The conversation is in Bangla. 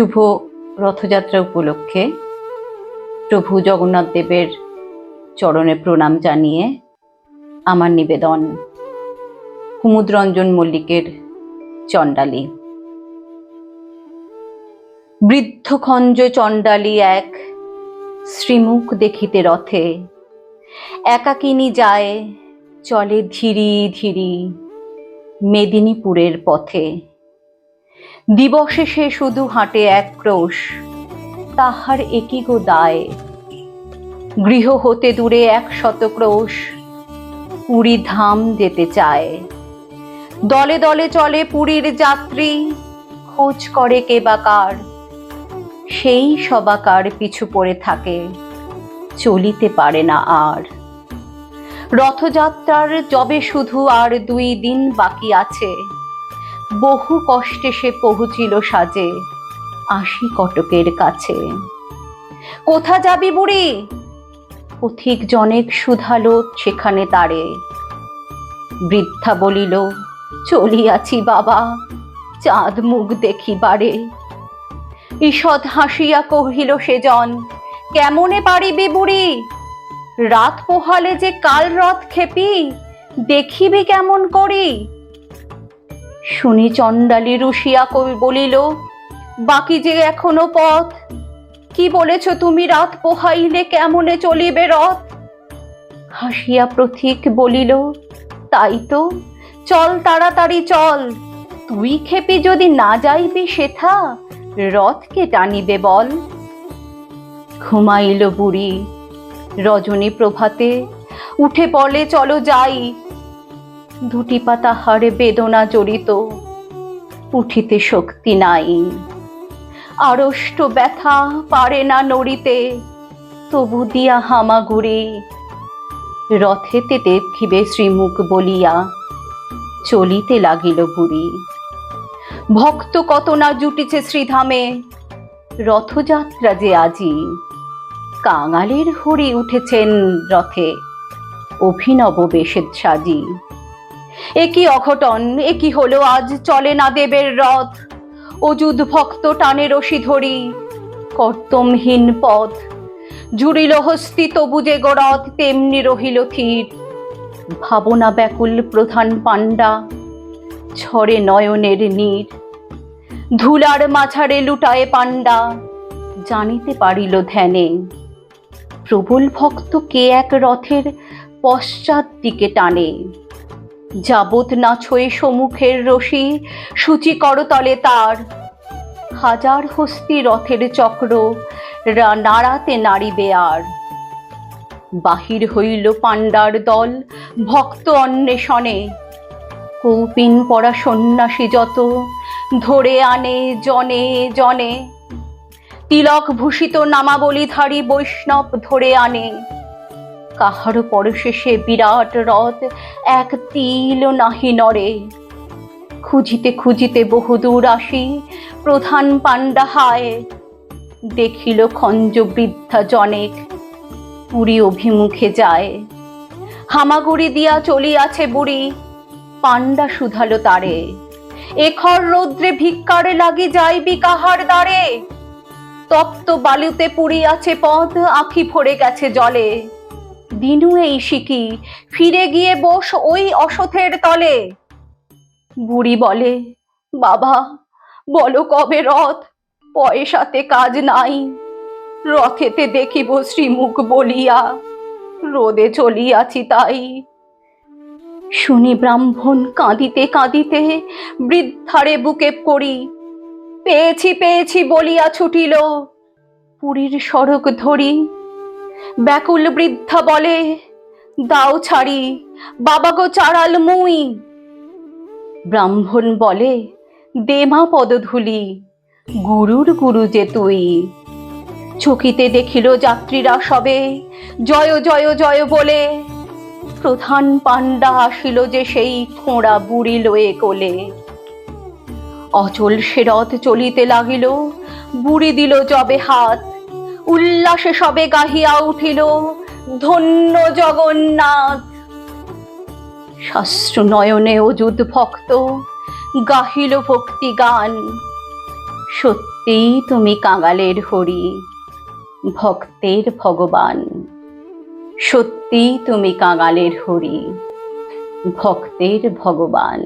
শুভ রথযাত্রা উপলক্ষে প্রভু জগন্নাথ দেবের চরণে প্রণাম জানিয়ে আমার নিবেদন কুমুদরঞ্জন মল্লিকের চণ্ডালী। বৃদ্ধ খঞ্জ চণ্ডালী এক শ্রীমুখ দেখিতে রথে, একাকিনী যায়, চলে ধীরি ধীরি মেদিনীপুরের পথে। দিবসে সে শুধু হাঁটে এক ক্রোশ, তাহার একই গো দায় গৃহ হতে দূরে এক শত ক্রোশ পুরী ধাম যেতে চায়। দলে দলে চলে পুরীর যাত্রী, খোঁজ করে কে বা কার। সেই সবাকার পিছু পড়ে থাকে, চলিতে পারে না আর। রথযাত্রার যবে শুধু আর দুই দিন বাকি আছে বহু কষ্টে সে পৌঁছিল সাজে, আশি কটকের কাছে। কোথা যাবি বুড়ি? পথিক জনেক শুধালো সেখানে তারে। বৃদ্ধা বলিল, চলিয়াছি বাবা, চাঁদ মুখ দেখিবারে। ঈষৎ হাসিয়া কহিল সেজন, কেমনে পারিবি বুড়ি? রাত পোহালে যে কাল রথ খেপি, দেখিবি কেমন করি? শুনি চণ্ডালী রুশিয়া কবি বলিল, বাকি যে এখনও পথ, কি বলেছ তুমি রাত পোহাইলে কেমনে চলিবে রথ? হাসিয়া প্রথিক বলিল, তাই তো, চল তাড়াতাড়ি চল, তুই খেপি যদি না যাইবি সেথা, রথকে টানিবে বল। ঘুমাইল বুড়ি, রজনী প্রভাতে, উঠে পড়লে চলো যাই দুটি পাতা হারে বেদনা জড়িত। উঠিতে শক্তি নাই। আড়ষ্ট ব্যথা পারে না নড়িতে, তবু দিয়া হামাগুড়ি। রথেতে দেখিবে শ্রীমুখ বলিয়া, চলিতে লাগিল বুড়ি। ভক্ত কত না জুটিছে শ্রীধামে, রথযাত্রা যে আজি। কাঙালের হরি উঠেছেন রথে, অভিনব বেশের সাজি। একই অঘটন? একই হলো? আজ চলে না দেবের রথ। অযুধ ভক্ত টানে রশি ধরি। কর্তমহীন পথ। জুড়িল হস্তি তবু যে গরথ, তেমনি রহিল থির ভাবনা ব্যাকুল প্রধান পাণ্ডা, ছড়ে নয়নের নীর। ধুলার মাঝারে লুটায়ে পাণ্ডা, জানিতে পারিল ধ্যানে। প্রবল ভক্ত কে এক রথের পশ্চাৎ দিকে টানে। যাবত না ছয়ে সম্মুখের রশি, সূচি করতলে তার। হাজার হস্তি রথের চক্র নাড়াতে নাড়িবে আর। বাহির হইল পাণ্ডার দল ভক্ত অন্বেষণে। কৌপিন পরা সন্ন্যাসী যত, ধরে আনে জনে জনে। তিলক ভূষিত নামাবলিধারী বৈষ্ণব ধরে আনে। কাহার পরশে সে বিরাট রথ, এক তিল নাহি নরে খুঁজিতে খুঁজিতে বহুদূর আসি, প্রধান পাণ্ডা হায়। দেখিল খঞ্জ বৃদ্ধা জনেক, পুরী অভিমুখে যায়। হামাগুড়ি দিয়া চলিয়াছে বুড়ি, পাণ্ডা শুধালো তারে। এখর রৌদ্রে ভিক্ষারে লাগি যাইবি কাহার দ্বারে। তপ্ত বালুতে পুড়িয়াছে পথ, আখি ভরে গেছে জলে। দিনু এই শিকি ফিরে গিয়ে বস ওই অসথের তলে। বুড়ি বলে, বাবা, বলো কবে রথ? পয়সাতে কাজ নাই। রথেতে দেখিব শ্রীমুখ বলিয়া, রোদে চলিয়াছি তাই। শুনি ব্রাহ্মণ কাঁদিতে কাঁদিতে বৃদ্ধারে বুকে পড়ি, পেয়েছি পেয়েছি বলিয়া ছুটিল। পুরীর সড়ক ধরি ব্যাকুল বৃদ্ধা বলে, দাও ছাড়ি, বাবা গো চারাল মুই। ব্রাহ্মণ বলে, দেমা পদধূলি, গুরুর গুরু যে তুই। চকিতে দেখিল যাত্রীরা সবে, জয় জয় জয়, বলে। প্রধান পাণ্ডা আসিল যে সেই খোঁড়া বুড়ি লয়ে কোলে। অচল সে রথ চলিতে লাগিল, বুড়ি দিল জবে হাত উল্লাসে সবে গাহিয়া উঠিল, ধন্য জগন্নাথ। শাস্ত্র নয়নে অযুত ভক্ত, গাহিল ভক্তি গান। সত্য সত্যিই তুমি কাঙালের হরি, ভক্তের ভগবান। সত্যিই তুমি কাঙালের হরি, ভক্তের ভগবান।